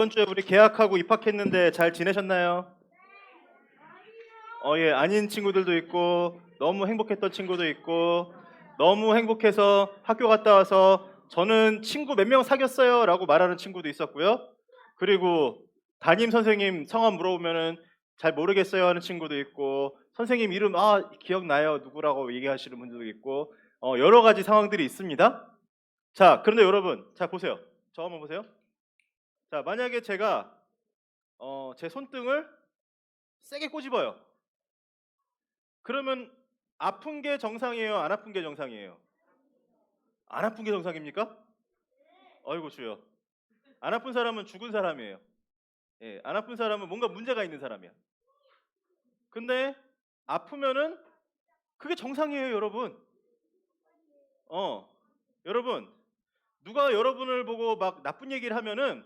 이번 주에 우리 계약하고 입학했는데 잘 지내셨나요? 어, 예, 아닌 친구들도 있고, 너무 행복했던 친구도 있고, 너무 행복해서 학교 갔다 와서 저는 친구 몇 명 사귀었어요 라고 말하는 친구도 있었고요. 그리고 담임 선생님 성함 물어보면은 잘 모르겠어요 하는 친구도 있고, 선생님 이름, 아, 기억나요. 누구라고 얘기하시는 분들도 있고, 어, 여러 가지 상황들이 있습니다. 자, 그런데 여러분, 자, 보세요. 저 한번 보세요. 자, 만약에 제가 어, 제 손등을 세게 꼬집어요. 그러면 아픈 게 정상이에요? 안 아픈 게 정상이에요? 안 아픈 게 정상입니까? 어이구 주여. 안 아픈 사람은 죽은 사람이에요. 예, 안 아픈 사람은 뭔가 문제가 있는 사람이야. 근데 아프면은 그게 정상이에요, 여러분. 어, 여러분, 누가 여러분을 보고 막 나쁜 얘기를 하면은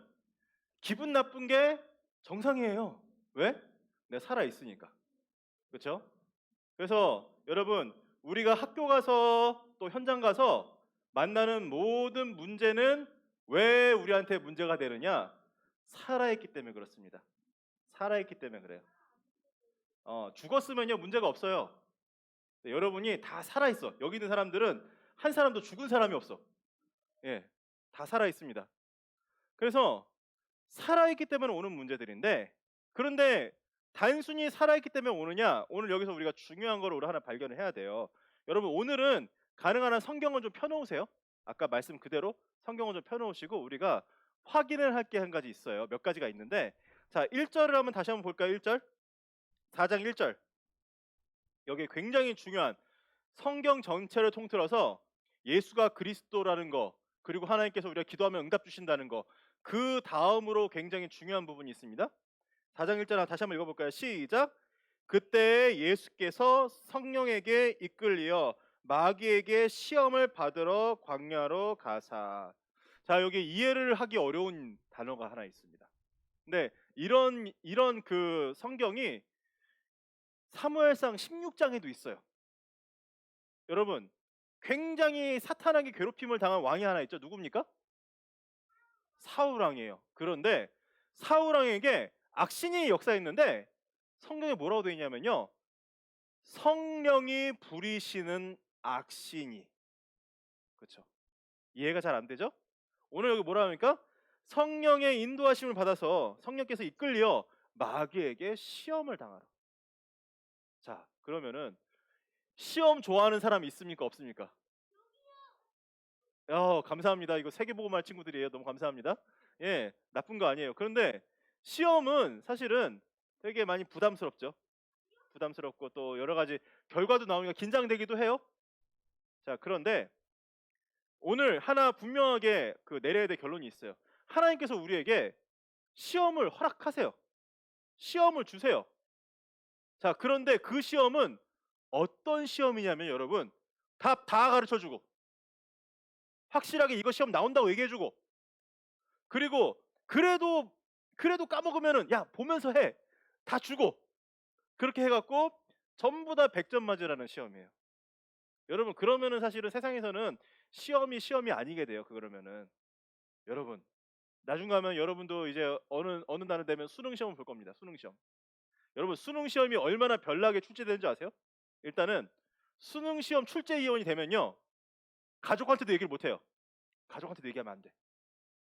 기분 나쁜 게 정상이에요. 왜? 내가 살아 있으니까. 그렇죠? 그래서 여러분 우리가 학교 가서 또 현장 가서 만나는 모든 문제는 왜 우리한테 문제가 되느냐? 살아있기 때문에 그렇습니다. 살아있기 때문에 그래요. 어, 죽었으면요 문제가 없어요. 네, 여러분이 다 살아 있어. 여기 있는 사람들은 한 사람도 죽은 사람이 없어. 예, 다 살아 있습니다. 그래서 살아있기 때문에 오는 문제들인데 그런데 단순히 살아있기 때문에 오느냐? 오늘 여기서 우리가 중요한 거를 우리 하나 발견을 해야 돼요. 여러분 오늘은 가능한 한 성경을 좀 펴놓으세요. 아까 말씀 그대로 성경을 좀 펴놓으시고 우리가 확인을 할 게 한 가지 있어요. 몇 가지가 있는데 자 1절을 한번 다시 한번 볼까요? 1절 4장 1절 여기 굉장히 중요한 성경 전체를 통틀어서 예수가 그리스도라는 거 그리고 하나님께서 우리가 기도하면 응답 주신다는 거 그 다음으로 굉장히 중요한 부분이 있습니다. 4장 1절 다시 한번 읽어볼까요? 시작. 그때 예수께서 성령에게 이끌리어 마귀에게 시험을 받으러 광야로 가사. 자 여기 이해를 하기 어려운 단어가 하나 있습니다. 근데 이런 이런 그 성경이 사무엘상 16장에도 있어요. 여러분 굉장히 사탄에게 괴롭힘을 당한 왕이 하나 있죠. 누굽니까? 사울 왕이에요. 그런데 사울 왕에게 악신이 역사했는데 성경에 뭐라고 되어 있냐면요. 성령이 부리시는 악신이. 그렇죠. 이해가 잘 안 되죠? 오늘 여기 뭐라 합니까? 성령의 인도하심을 받아서 성령께서 이끌려 마귀에게 시험을 당하라. 자, 그러면은 시험 좋아하는 사람 있습니까? 없습니까? 어, 감사합니다. 이거 세계보고말 친구들이에요. 너무 감사합니다. 예, 나쁜 거 아니에요. 그런데 시험은 사실은 되게 많이 부담스럽죠. 부담스럽고 또 여러 가지 결과도 나오니까 긴장되기도 해요. 자, 그런데 오늘 하나 분명하게 그 내려야 될 결론이 있어요. 하나님께서 우리에게 시험을 허락하세요. 시험을 주세요. 자, 그런데 그 시험은 어떤 시험이냐면 여러분 답 다 가르쳐 주고 확실하게 이거 시험 나온다고 얘기해 주고 그리고 그래도 그래도 까먹으면은 야 보면서 해 다 주고 그렇게 해갖고 전부 다 100점 맞으라는 시험이에요. 여러분 그러면은 사실은 세상에서는 시험이 시험이 아니게 돼요. 그러면은 여러분 나중 가면 여러분도 이제 어느 어느 날은 되면 수능 시험을 볼 겁니다. 수능 시험. 여러분 수능 시험이 얼마나 별나게 출제되는지 아세요? 일단은 수능 시험 출제 위원이 되면요 가족한테도 얘기를 못 해요. 가족한테도 얘기하면 안 돼.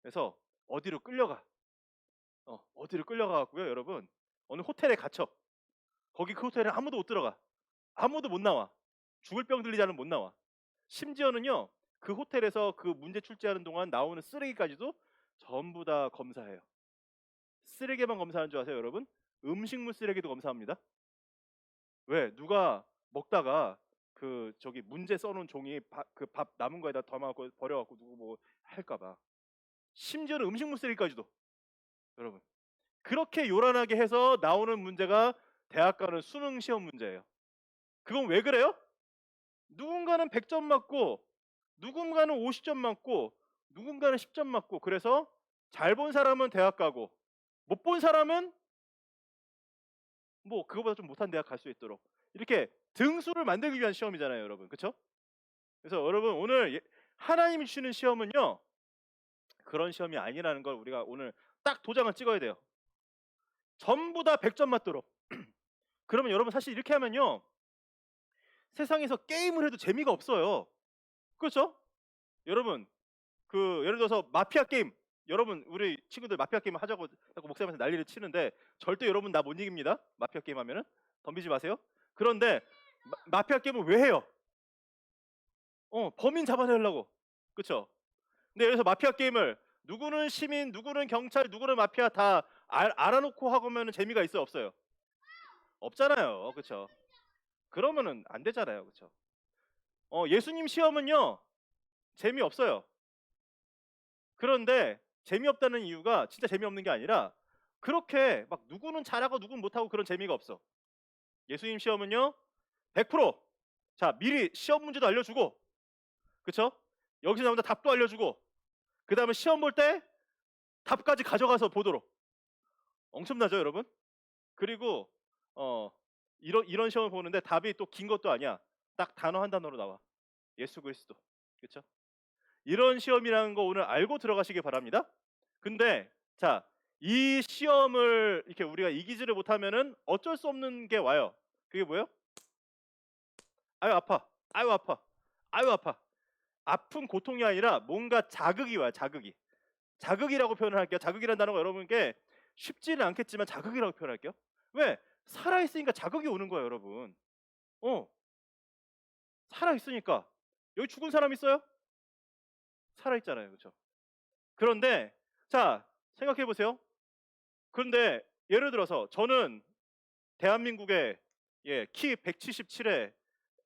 그래서 어디로 끌려가? 어, 어디로 끌려가 갖고요, 여러분. 어느 호텔에 갇혀. 거기 그 호텔에 아무도 못 들어가. 아무도 못 나와. 죽을 병 들리지 않으면 못 나와. 심지어는요, 그 호텔에서 그 문제 출제하는 동안 나오는 쓰레기까지도 전부 다 검사해요. 쓰레기만 검사하는 줄 아세요, 여러분? 음식물 쓰레기도 검사합니다. 왜? 누가 먹다가 그 저기 문제 써놓은 종이 그 밥 남은 거에다 담아갖고 버려갖고 누구 뭐 할까봐. 심지어는 음식물 쓰레기까지도 여러분 그렇게 요란하게 해서 나오는 문제가 대학 가는 수능 시험 문제예요. 그건 왜 그래요? 누군가는 100점 맞고 누군가는 50점 맞고 누군가는 10점 맞고 그래서 잘 본 사람은 대학 가고 못 본 사람은 뭐 그거보다 좀 못한 대학 갈 수 있도록 이렇게 등수를 만들기 위한 시험이잖아요, 여러분. 그렇죠? 그래서 여러분 오늘 예- 하나님이 주시는 시험은요. 그런 시험이 아니라는 걸 우리가 오늘 딱 도장을 찍어야 돼요. 전부 다 100점 맞도록. 그러면 여러분 사실 이렇게 하면요. 세상에서 게임을 해도 재미가 없어요. 그렇죠? 여러분 그 예를 들어서 마피아 게임 여러분 우리 친구들 마피아 게임 하자고 자꾸 목사님한테 난리를 치는데 절대 여러분 나 못 이깁니다. 마피아 게임 하면은 덤비지 마세요. 그런데 마, 마피아 게임을 왜 해요? 어 범인 잡아내려고 그렇죠? 근데 여기서 마피아 게임을 누구는 시민, 누구는 경찰, 누구는 마피아 다 알, 알아놓고 하고면 재미가 있어요, 없어요? 없잖아요, 그렇죠? 그러면은 안 되잖아요, 그렇죠? 어 예수님 시험은요 재미 없어요. 그런데 재미없다는 이유가 진짜 재미없는 게 아니라 그렇게 막 누구는 잘하고 누구는 못하고 그런 재미가 없어. 예수님 시험은요 100%자 미리 시험 문제도 알려주고 그쵸? 여기서 나온다 답도 알려주고 그 다음에 시험 볼 때 답까지 가져가서 보도록 엄청나죠 여러분? 그리고 어 이런 이런 시험을 보는데 답이 또 긴 것도 아니야 딱 단어 한 단어로 나와 예수 그리스도 그쵸? 이런 시험이라는 거 오늘 알고 들어가시기 바랍니다. 근데 자, 이 시험을 이렇게 우리가 이기지를 못하면은 어쩔 수 없는 게 와요. 그게 뭐예요? 아유 아파. 아유 아파. 아유 아파. 아픈 고통이 아니라 뭔가 자극이 와요. 자극이. 자극이라고 표현을 할게요. 자극이라는 단어가 여러분께 쉽지는 않겠지만 자극이라고 표현할게요. 왜? 살아 있으니까 자극이 오는 거예요, 여러분. 어. 살아 있으니까. 여기 죽은 사람 있어요? 살아 있잖아요. 그렇죠? 그런데 자, 생각해 보세요. 그런데 예를 들어서 저는 대한민국의 예, 키 177에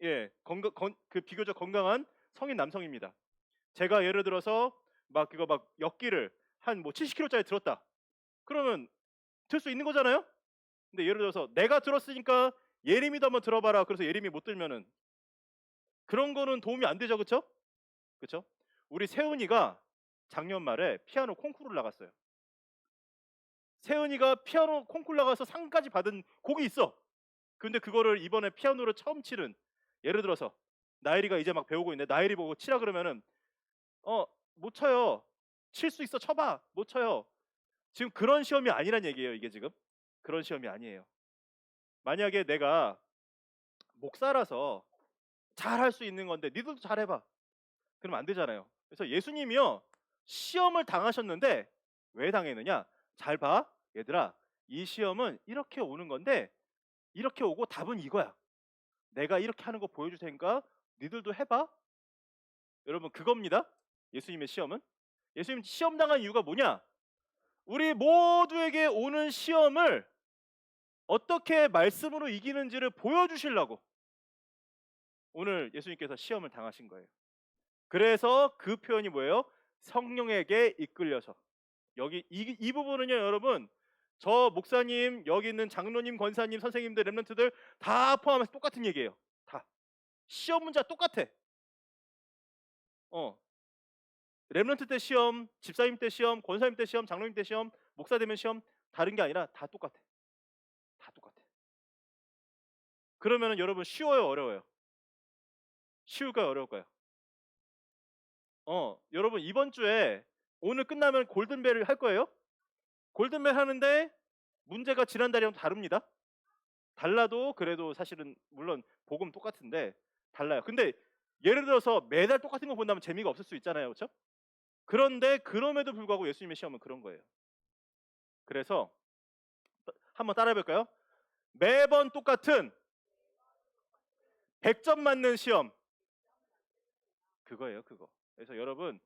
예, 건강 건, 그 비교적 건강한 성인 남성입니다. 제가 예를 들어서 막 그거 막 역기를 한 뭐 70kg짜리 들었다. 그러면 들 수 있는 거잖아요? 근데 예를 들어서 내가 들었으니까 예림이도 한번 들어봐라. 그래서 예림이 못 들면은 그런 거는 도움이 안 되죠, 그렇죠? 그렇죠? 우리 세훈이가 작년 말에 피아노 콩쿠르를 나갔어요. 세훈이가 피아노 콩쿠르 나가서 상까지 받은 곡이 있어. 근데 그거를 이번에 피아노를 처음 치는 예를 들어서 나일이가 이제 막 배우고 있는데 나일이 보고 치라 그러면은 어 못 쳐요. 칠 수 있어 쳐봐. 못 쳐요. 지금 그런 시험이 아니란 얘기예요. 이게 지금 그런 시험이 아니에요. 만약에 내가 목사라서 잘 할 수 있는 건데 니들도 잘 해봐. 그러면 안 되잖아요. 그래서 예수님이요 시험을 당하셨는데 왜 당했느냐? 잘 봐, 얘들아. 이 시험은 이렇게 오는 건데 이렇게 오고 답은 이거야. 내가 이렇게 하는 거 보여줄 테니까 니들도 해봐. 여러분 그겁니다. 예수님의 시험은 예수님 시험 당한 이유가 뭐냐? 우리 모두에게 오는 시험을 어떻게 말씀으로 이기는지를 보여주시려고 오늘 예수님께서 시험을 당하신 거예요. 그래서 그 표현이 뭐예요? 성령에게 이끌려서. 여기 이, 이 부분은요, 여러분. 저 목사님, 여기 있는 장로님, 권사님, 선생님들, 랩런트들 다 포함해서 똑같은 얘기예요. 다. 시험 문제가 똑같아. 어. 랩런트 때 시험, 집사님 때 시험, 권사님 때 시험, 장로님 때 시험, 목사 되면 시험 다른 게 아니라 다 똑같아. 다 똑같아. 그러면은 여러분 쉬워요, 어려워요? 쉬울까요, 어려울까요? 어, 여러분 이번 주에 오늘 끝나면 골든벨을 할 거예요? 골든벨 하는데 문제가 지난달이랑 다릅니다. 달라도 그래도 사실은 물론 복음 똑같은데 달라요. 근데 예를 들어서 매달 똑같은 거 본다면 재미가 없을 수 있잖아요. 그렇죠? 그런데 그럼에도 불구하고 예수님의 시험은 그런 거예요. 그래서 한번 따라해 볼까요? 매번 똑같은 100점 맞는 시험. 그거예요, 그거. 그래서 여러분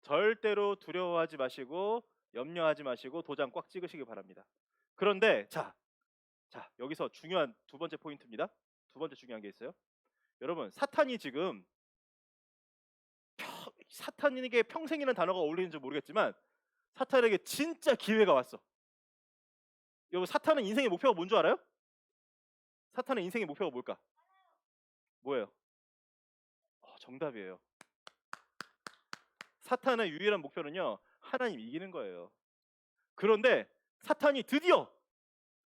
절대로 두려워하지 마시고 염려하지 마시고 도장 꽉 찍으시기 바랍니다. 그런데 자, 자 여기서 중요한 두 번째 포인트입니다. 두 번째 중요한 게 있어요. 여러분 사탄이 지금 평, 사탄에게 평생이라는 단어가 어울리는지 모르겠지만 사탄에게 진짜 기회가 왔어. 여러분 사탄은 인생의 목표가 뭔 줄 알아요? 사탄의 인생의 목표가 뭘까? 뭐예요? 어, 정답이에요. 사탄의 유일한 목표는요 하나님 이기는 거예요. 그런데 사탄이 드디어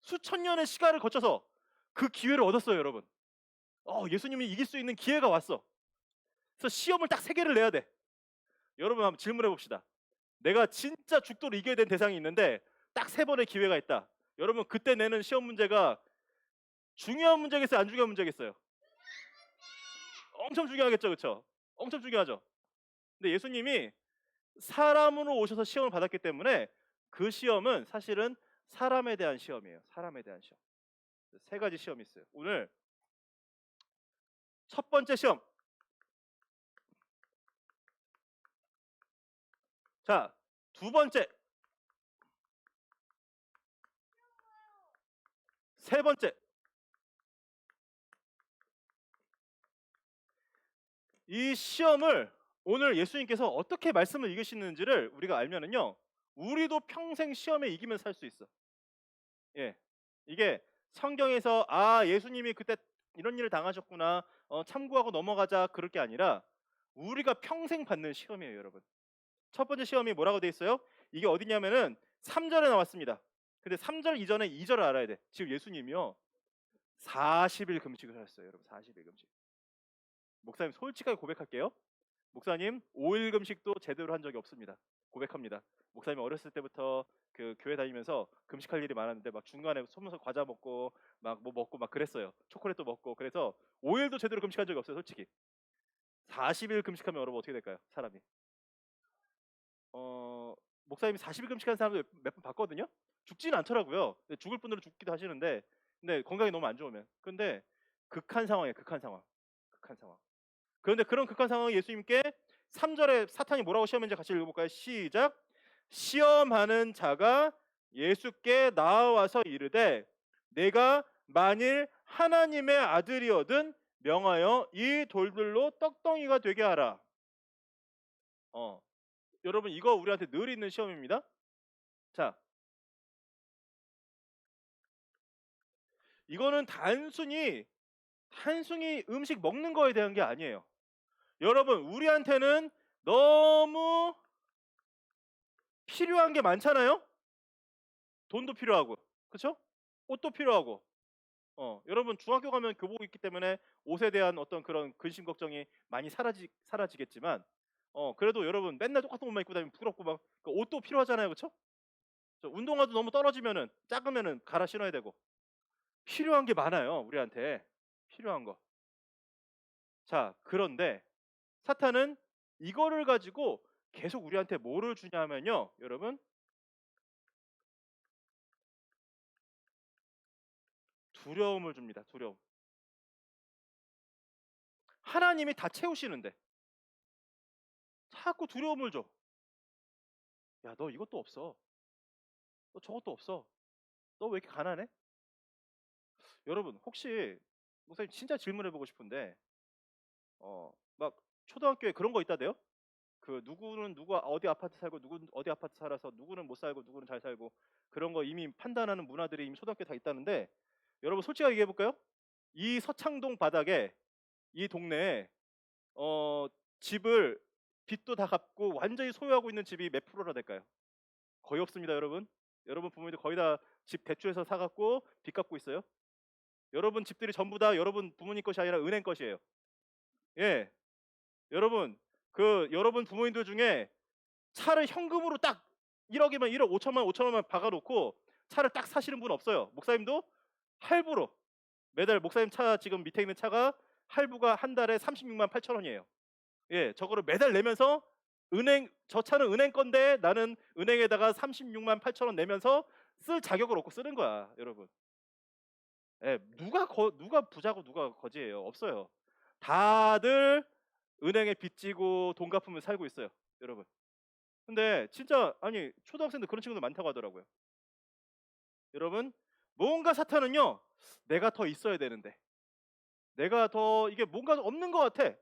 수천 년의 시간을 거쳐서 그 기회를 얻었어요, 여러분. 어, 예수님이 이길 수 있는 기회가 왔어. 그래서 시험을 딱 세 개를 내야 돼. 여러분 한번 질문해 봅시다. 내가 진짜 죽도록 이겨야 되는 대상이 있는데 딱 세 번의 기회가 있다. 여러분 그때 내는 시험 문제가 중요한 문제겠어요? 안 중요한 문제겠어요? 엄청 중요하겠죠, 그렇죠? 엄청 중요하죠. 근데 예수님이 사람으로 오셔서 시험을 받았기 때문에 그 시험은 사실은 사람에 대한 시험이에요. 사람에 대한 시험. 세 가지 시험이 있어요. 오늘 첫 번째 시험. 자, 두 번째. 세 번째. 이 시험을 오늘 예수님께서 어떻게 말씀을 이기시는지를 우리가 알면은요. 우리도 평생 시험에 이기면서 살수 있어. 예. 이게 성경에서 아, 예수님이 그때 이런 일을 당하셨구나. 어, 참고하고 넘어가자 그럴 게 아니라 우리가 평생 받는 시험이에요, 여러분. 첫 번째 시험이 뭐라고 돼 있어요? 이게 어디냐면은 3절에 나왔습니다. 근데 3절 이전에 2절을 알아야 돼. 지금 예수님이요. 40일 금식을 하셨어요, 여러분. 40일 금식. 목사님 솔직하게 고백할게요. 목사님 5일 금식도 제대로 한 적이 없습니다. 고백합니다. 목사님 어렸을 때부터 그 교회 다니면서 금식할 일이 많았는데 막 중간에 소면서 과자 먹고 막 뭐 먹고 막 그랬어요. 초콜릿도 먹고 그래서 5일도 제대로 금식한 적이 없어요, 솔직히. 40일 금식하면 여러분 어떻게 될까요? 사람이. 어, 목사님이 40일 금식하는 사람들 몇번 봤거든요. 죽지는 않더라고요. 죽을 분들은 죽기도 하시는데 근데 건강이 너무 안 좋으면. 근데 극한 상황이에요. 극한 상황. 극한 상황. 그런데 그런 극한 상황에 예수님께 3절에 사탄이 뭐라고 시험했는지 같이 읽어볼까요? 시작. 시험하는 자가 예수께 나와서 이르되 내가 만일 하나님의 아들이거든 명하여 이 돌들로 떡덩이가 되게 하라. 어, 여러분 이거 우리한테 늘 있는 시험입니다. 자, 이거는 단순히 단순히 음식 먹는 거에 대한 게 아니에요. 여러분 우리한테는 너무 필요한 게 많잖아요. 돈도 필요하고, 그렇죠? 옷도 필요하고. 어, 여러분 중학교 가면 교복 입기 때문에 옷에 대한 어떤 그런 근심 걱정이 많이 사라지 사라지겠지만, 어, 그래도 여러분 맨날 똑같은 옷만 입고 다니면 부끄럽고 막 그 옷도 필요하잖아요, 그렇죠? 운동화도 너무 떨어지면은 작으면은 갈아 신어야 되고 필요한 게 많아요, 우리한테 필요한 거. 자, 그런데 사탄은 이거를 가지고 계속 우리한테 뭐를 주냐면요, 여러분 두려움을 줍니다. 두려움. 하나님이 다 채우시는데 자꾸 두려움을 줘. 야, 너 이것도 없어. 너 저것도 없어. 너 왜 이렇게 가난해? 여러분, 혹시 목사님 진짜 질문해 보고 싶은데 어, 막 초등학교에 그런 거 있다대요? 그 누구는 누구 어디 아파트 살고 누구는 어디 아파트 살아서 누구는 못 살고 누구는 잘 살고 그런 거 이미 판단하는 문화들이 이미 초등학교에 다 있다는데 여러분 솔직하게 얘기해 볼까요? 이 서창동 바닥에 이 동네에 어, 집을 빚도 다 갚고 완전히 소유하고 있는 집이 몇 프로나 될까요? 거의 없습니다, 여러분. 여러분 부모님들 거의 다 집 대출해서 사갖고 빚 갚고 있어요. 여러분 집들이 전부 다 여러분 부모님 것이 아니라 은행 것이에요. 예, 여러분 그 여러분 부모님들 중에 차를 현금으로 딱 1억이면 1억 5천만 5천원만 박아놓고 차를 딱 사시는 분 없어요. 목사님도 할부로 매달 목사님 차 지금 밑에 있는 차가 할부가 한 달에 36만 8천 원이에요. 예, 저거를 매달 내면서 은행 저 차는 은행 건데 나는 은행에다가 36만 8천 원 내면서 쓸 자격을 얻고 쓰는 거야, 여러분. 예, 누가 거, 누가 부자고 누가 거지예요? 없어요. 다들 은행에 빚지고 돈 갚으면 살고 있어요, 여러분. 근데 진짜 아니 초등학생들 그런 친구들 많다고 하더라고요. 여러분, 뭔가 사탄은요, 내가 더 있어야 되는데, 내가 더 이게 뭔가 없는 것 같아.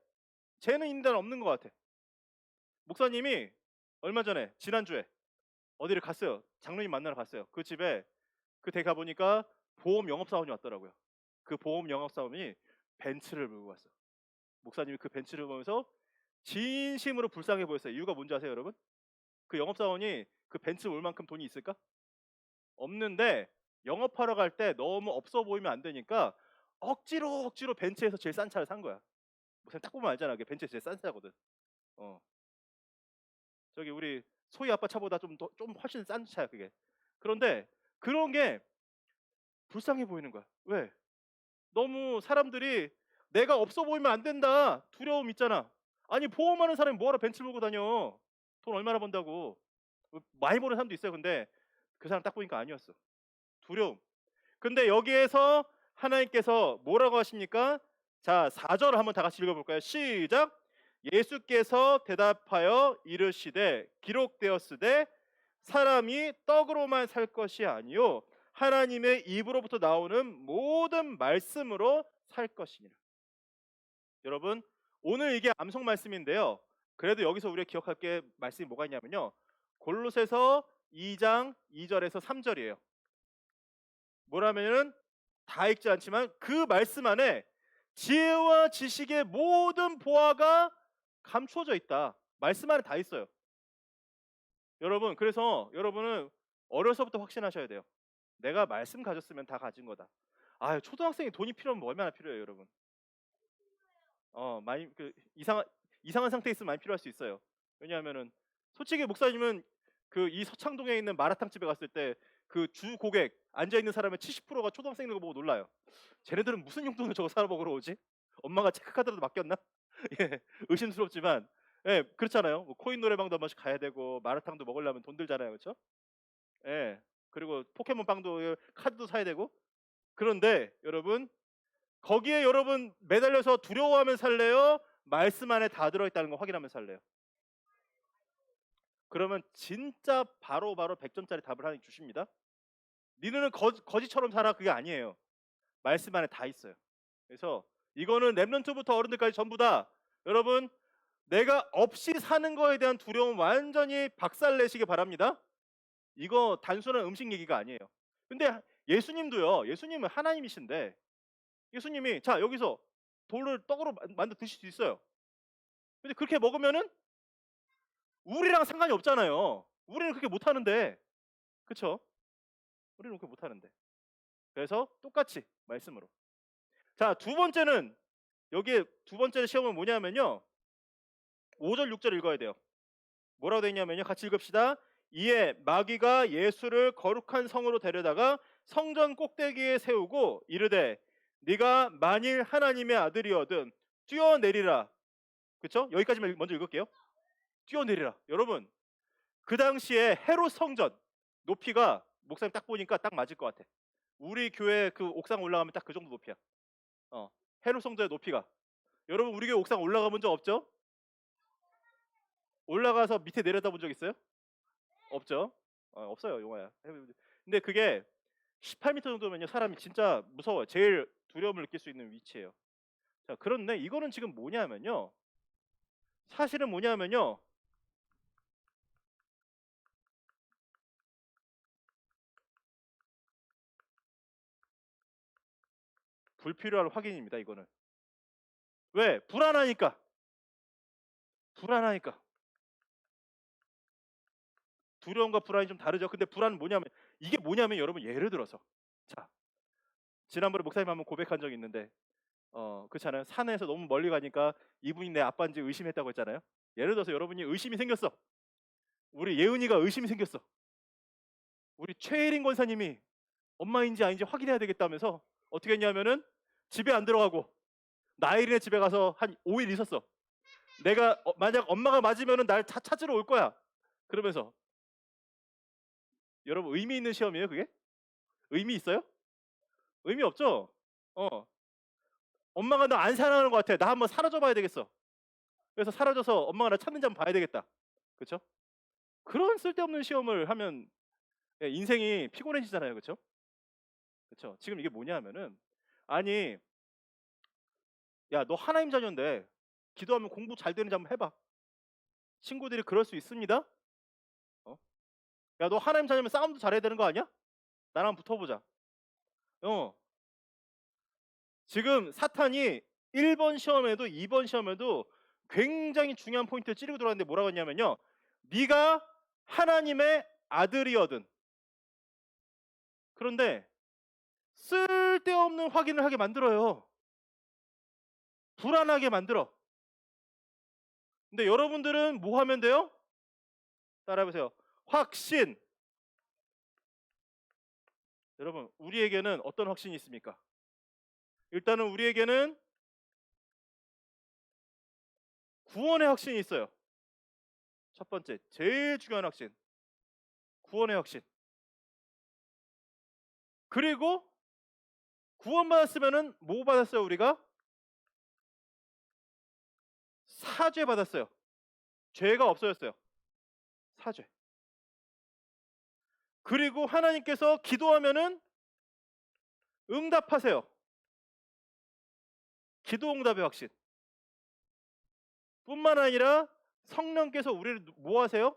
쟤는 있는데 는 없는 것 같아. 목사님이 얼마 전에 지난주에 어디를 갔어요. 장로님 만나러 갔어요. 그 집에 그 댁 가보니까 보험 영업사원이 왔더라고요. 그 보험 영업사원이 벤츠를 몰고 왔어. 목사님이 그 벤츠를 보면서 진심으로 불쌍해 보였어요. 이유가 뭔지 아세요, 여러분? 그 영업사원이 그 벤츠 올 만큼 돈이 있을까? 없는데 영업하러 갈 때 너무 없어 보이면 안 되니까 억지로 억지로 벤츠에서 제일 싼 차를 산 거야. 목사님 딱 보면 알잖아. 벤츠에서 제일 싼 차거든. 어. 저기 우리 소희 아빠 차보다 좀 더 좀 훨씬 싼 차야 그게. 그런데 그런 게 불쌍해 보이는 거야. 왜? 너무 사람들이 내가 없어 보이면 안 된다. 두려움 있잖아. 아니 보험하는 사람이 뭐하러 벤츠 몰고 다녀? 돈 얼마나 번다고? 뭐 많이 버는 사람도 있어요. 근데 그 사람 딱 보니까 아니었어. 두려움. 근데 여기에서 하나님께서 뭐라고 하십니까? 자, 4절을 한번 다 같이 읽어볼까요? 시작. 예수께서 대답하여 이르시되 기록되었으되 사람이 떡으로만 살 것이 아니요 하나님의 입으로부터 나오는 모든 말씀으로 살 것이니라. 여러분, 오늘 이게 암송 말씀인데요. 그래도 여기서 우리가 기억할 게 말씀이 뭐가 있냐면요. 골로새서 2장 2절에서 3절이에요. 뭐라면은 다 읽지 않지만 그 말씀 안에 지혜와 지식의 모든 보화가 감추어져 있다. 말씀 안에 다 있어요. 여러분, 그래서 여러분은 어려서부터 확신하셔야 돼요. 내가 말씀 가졌으면 다 가진 거다. 아, 초등학생이 돈이 필요하면 뭐 얼마나 필요해요, 여러분? 어, 많이 그 이상 이상한 상태에 있으면 많이 필요할 수 있어요. 왜냐하면은 솔직히 목사님은 그 이 서창동에 있는 마라탕 집에 갔을 때 그 주 고객 앉아 있는 사람의 70%가 초등학생인 거 보고 놀라요. 쟤네들은 무슨 용돈을 저거 사러 먹으러 오지? 엄마가 체크카드라도 맡겼나? 예, 의심스럽지만 예, 그렇잖아요. 뭐 코인 노래방도 한 번씩 가야 되고 마라탕도 먹으려면 돈 들잖아요, 그렇죠? 예, 그리고 포켓몬 빵도 카드도 사야 되고 그런데 여러분 거기에 여러분 매달려서 두려워하면 살래요? 말씀 안에 다 들어있다는 거 확인하면 살래요? 그러면 진짜 바로바로 100점짜리 답을 하나님 주십니다. 니는 거, 거지 처럼 살아 그게 아니에요. 말씀 안에 다 있어요. 그래서 이거는 랩런트부터 어른들까지 전부 다 여러분 내가 없이 사는 거에 대한 두려움 완전히 박살내시기 바랍니다. 이거 단순한 음식 얘기가 아니에요. 근데 예수님도요. 예수님은 하나님이신데 예수님이 자 여기서 돌을 떡으로 만- 만들어 드실 수 있어요. 근데 그렇게 먹으면은 우리랑 상관이 없잖아요. 우리는 그렇게 못 하는데, 그렇죠? 우리는 그렇게 못 하는데. 그래서 똑같이 말씀으로. 자 두 번째는 여기에 두 번째 시험은 뭐냐면요. 5절 6절 읽어야 돼요. 뭐라고 되어 있냐면요. 같이 읽읍시다. 이에 마귀가 예수를 거룩한 성으로 데려다가 성전 꼭대기에 세우고 이르되 네가 만일 하나님의 아들이어든 뛰어내리라. 그렇죠? 여기까지만 먼저 읽을게요. 뛰어내리라. 여러분, 그 당시에 헤롯 성전 높이가 목사님 딱 보니까 딱 맞을 것 같아. 우리 교회 그 옥상 올라가면 딱 그 정도 높이야. 어, 헤롯 성전의 높이가. 여러분 우리 교회 옥상 올라가 본 적 없죠? 올라가서 밑에 내려다 본 적 있어요? 없죠? 어, 없어요, 용화야. 근데 그게 18m 정도면요 사람이 진짜 무서워요. 제일 두려움을 느낄 수 있는 위치예요. 자, 그런데 이거는 지금 뭐냐면요. 사실은 뭐냐면요. 불필요한 확인입니다. 이거는 왜 불안하니까 불안하니까 두려움과 불안이 좀 다르죠. 근데 불안은 뭐냐면 이게 뭐냐면 여러분 예를 들어서 자 지난번에 목사님 한번 고백한 적이 있는데 어 그렇잖아요. 산에서 너무 멀리 가니까 이분이 내 아빠인지 의심했다고 했잖아요. 예를 들어서 여러분이 의심이 생겼어. 우리 예은이가 의심이 생겼어. 우리 최혜린 권사님이 엄마인지 아닌지 확인해야 되겠다면서 어떻게 했냐면은 집에 안 들어가고 나일이네 집에 가서 한 5일 있었어. 내가 어, 만약 엄마가 맞으면은 날 차, 찾으러 올 거야. 그러면서 여러분 의미 있는 시험이에요, 그게? 의미 있어요? 의미 없죠? 어. 엄마가 나안 사랑하는 것 같아. 나 한번 사라져 봐야 되겠어. 그래서 사라져서 엄마가 나 찾는지 한번 봐야 되겠다. 그렇죠? 그런 쓸데없는 시험을 하면 예, 인생이 피곤해지잖아요. 그렇죠? 그렇죠? 지금 이게 뭐냐면은 아니 야, 너 하나님 자녀인데 기도하면 공부 잘 되는지 한번 해 봐. 친구들이 그럴 수 있습니다. 어? 야, 너 하나님 자녀면 싸움도 잘해야 되는 거 아니야? 나랑 붙어보자. 어. 지금 사탄이 1번 시험에도 2번 시험에도 굉장히 중요한 포인트를 찌르고 들어왔는데 뭐라고 했냐면요. 네가 하나님의 아들이어든 그런데 쓸데없는 확인을 하게 만들어요. 불안하게 만들어. 근데 여러분들은 뭐 하면 돼요? 따라해보세요. 확신. 여러분, 우리에게는 어떤 확신이 있습니까? 일단은 우리에게는 구원의 확신이 있어요. 첫 번째, 제일 중요한 확신. 구원의 확신. 그리고 구원받았으면은 뭐 받았어요, 우리가? 사죄 받았어요. 죄가 없어졌어요. 사죄. 그리고 하나님께서 기도하면은 응답하세요. 기도 응답의 확신. 뿐만 아니라 성령께서 우리를 뭐 하세요?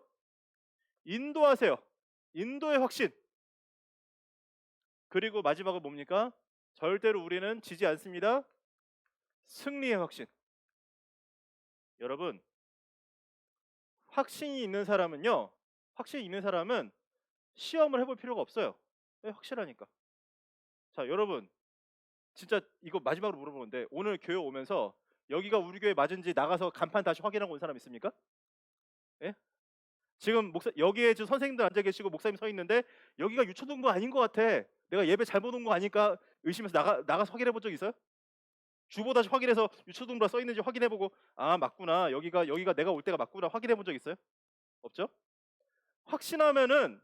인도하세요. 인도의 확신. 그리고 마지막은 뭡니까? 절대로 우리는 지지 않습니다. 승리의 확신. 여러분, 확신이 있는 사람은요, 확신이 있는 사람은 시험을 해볼 필요가 없어요. 왜? 확실하니까. 자, 여러분, 진짜 이거 마지막으로 물어보는데 오늘 교회 오면서 여기가 우리 교회 맞은지 나가서 간판 다시 확인하고 온 사람 있습니까? 예? 지금 목사 여기에 지금 선생님들 앉아 계시고 목사님 서 있는데 여기가 유초등부 아닌 것 같아. 내가 예배 잘못 온 거 아닐까 의심해서 나가 나가서 확인해 본 적 있어요? 주보 다시 확인해서 유초등부라 써 있는지 확인해 보고 아 맞구나 여기가 여기가 내가 올 때가 맞구나 확인해 본 적 있어요? 없죠? 확신하면은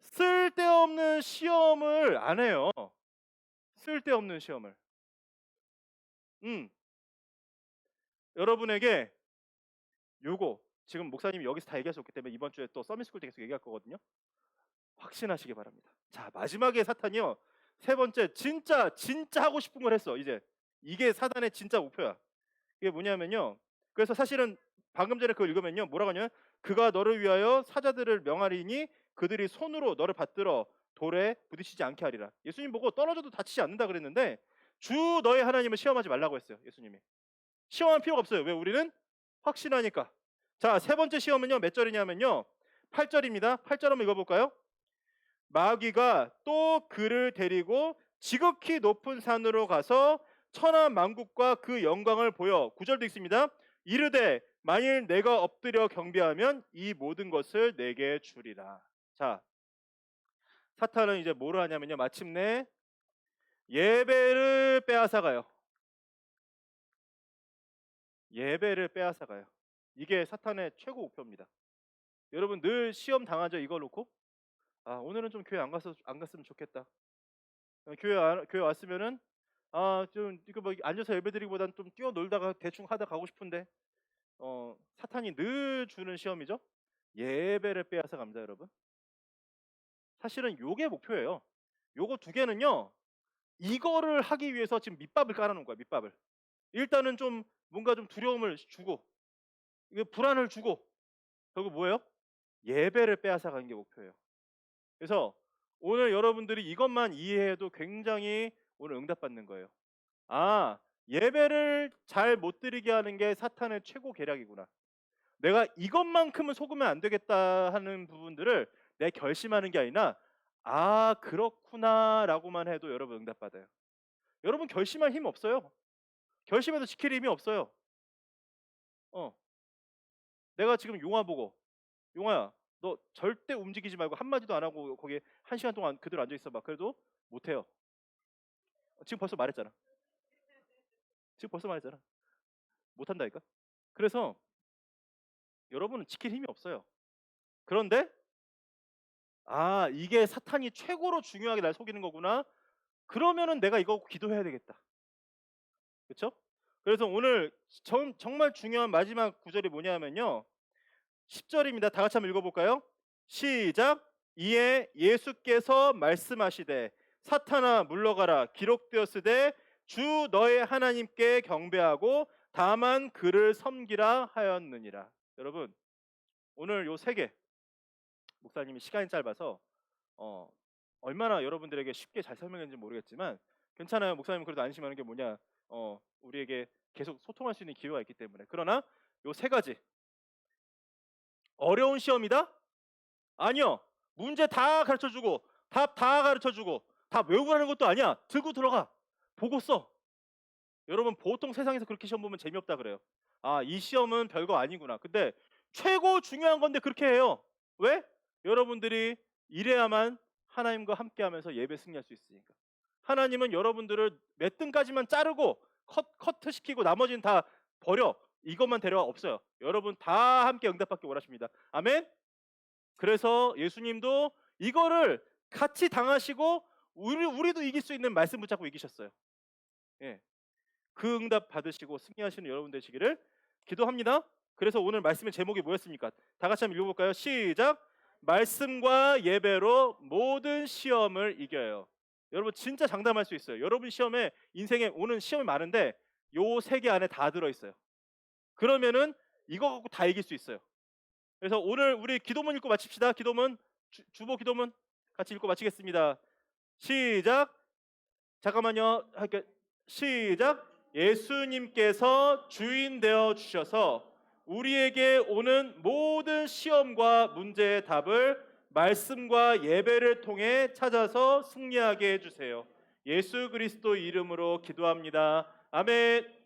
쓸데없는 시험을 안 해요. 쓸데없는 시험을. 음. 여러분에게 요거 지금 목사님이 여기서 다 얘기하셨기 때문에 이번 주에 또 서밋스쿨 때 계속 얘기할 거거든요. 확신하시기 바랍니다. 자 마지막에 사탄이요 세 번째 진짜 진짜 하고 싶은 걸 했어 이제 이게 사단의 진짜 목표야. 이게 뭐냐면요. 그래서 사실은 방금 전에 그걸 읽으면요 뭐라고 하냐면 그가 너를 위하여 사자들을 명하리니 그들이 손으로 너를 받들어 돌에 부딪히지 않게 하리라. 예수님 보고 떨어져도 다치지 않는다 그랬는데 주 너의 하나님을 시험하지 말라고 했어요. 예수님이. 시험할 필요가 없어요. 왜? 우리는 확신하니까. 자, 세 번째 시험은요. 몇 절이냐면요. 8절입니다. 8절 한번 읽어 볼까요? 마귀가 또 그를 데리고 지극히 높은 산으로 가서 천하 만국과 그 영광을 보여. 9절도 있습니다. 이르되 만일 내가 엎드려 경배하면 이 모든 것을 내게 주리라. 자, 사탄은 이제 뭐를 하냐면요. 마침내 예배를 빼앗아 가요. 예배를 빼앗아 가요. 이게 사탄의 최고 목표입니다. 여러분 늘 시험 당하죠 이거 놓고 아 오늘은 좀 교회 안 갔어 안 갔으면 좋겠다. 어, 교회 안- 교회 왔으면은 아좀 이거 뭐 앉아서 예배드리기보다는 좀 뛰어놀다가 대충 하다 가고 싶은데 어 사탄이 늘 주는 시험이죠. 예배를 빼앗아 갑니다, 여러분. 사실은 요게 목표예요. 요거 두 개는요. 이거를 하기 위해서 지금 밑밥을 깔아놓은 거야, 밑밥을. 일단은 좀 뭔가 좀 두려움을 주고 불안을 주고 결국 뭐예요? 예배를 빼앗아 가는 게 목표예요. 그래서 오늘 여러분들이 이것만 이해해도 굉장히 오늘 응답받는 거예요. 아, 예배를 잘 못 드리게 하는 게 사탄의 최고 계략이구나. 내가 이것만큼은 속으면 안 되겠다 하는 부분들을 내 결심하는 게 아니라 아, 그렇구나라고만 해도 여러분 응답받아요. 여러분 결심할 힘 없어요. 결심해도 지킬 힘이 없어요. 어. 내가 지금 용화 보고 용화야, 너 절대 움직이지 말고 한 마디도 안 하고 거기에 한 시간 동안 그대로 앉아 있어 봐. 그래도 못 해요. 지금 벌써 말했잖아. 지금 벌써 말했잖아. 못 한다니까. 그래서 여러분은 지킬 힘이 없어요. 그런데 아, 이게 사탄이 최고로 중요하게 날 속이는 거구나. 그러면은 내가 이거 기도해야 되겠다. 그렇죠? 그래서 오늘 정, 정말 중요한 마지막 구절이 뭐냐면요. 10절입니다. 다 같이 한번 읽어볼까요? 시작. 이에 예수께서 말씀하시되 사탄아 물러가라 기록되었으되 주 너의 하나님께 경배하고 다만 그를 섬기라 하였느니라. 여러분 오늘 요 세 개 목사님이 시간이 짧아서 어, 얼마나 여러분들에게 쉽게 잘 설명했는지 모르겠지만 괜찮아요. 목사님 그래도 안심하는 게 뭐냐? 어, 우리에게 계속 소통할 수 있는 기회가 있기 때문에. 그러나 요 세 가지 어려운 시험이다? 아니요. 문제 다 가르쳐 주고 답 다 가르쳐 주고 다 외우고 하는 것도 아니야. 들고 들어가. 보고 써. 여러분 보통 세상에서 그렇게 시험 보면 재미없다 그래요. 아, 이 시험은 별거 아니구나. 근데 최고 중요한 건데 그렇게 해요. 왜? 여러분들이 이래야만 하나님과 함께하면서 예배 승리할 수 있으니까. 하나님은 여러분들을 몇 등까지만 자르고 컷 커트 시키고 나머지는 다 버려. 이것만 데려와 없어요. 여러분 다 함께 응답받기 원하십니다. 아멘. 그래서 예수님도 이거를 같이 당하시고 우리 우리도 이길 수 있는 말씀 붙잡고 이기셨어요. 예. 그 응답 받으시고 승리하시는 여러분 되시기를 기도합니다. 그래서 오늘 말씀의 제목이 뭐였습니까? 다 같이 한번 읽어볼까요? 시작. 말씀과 예배로 모든 시험을 이겨요. 여러분 진짜 장담할 수 있어요. 여러분 시험에 인생에 오는 시험이 많은데 요 세 개 안에 다 들어 있어요. 그러면은 이거 갖고 다 이길 수 있어요. 그래서 오늘 우리 기도문 읽고 마칩시다. 기도문 주, 주보 기도문 같이 읽고 마치겠습니다. 시작. 잠깐만요. 시작. 예수님께서 주인 되어 주셔서 우리에게 오는 모든 시험과 문제의 답을 말씀과 예배를 통해 찾아서 승리하게 해 주세요. 예수 그리스도 이름으로 기도합니다. 아멘.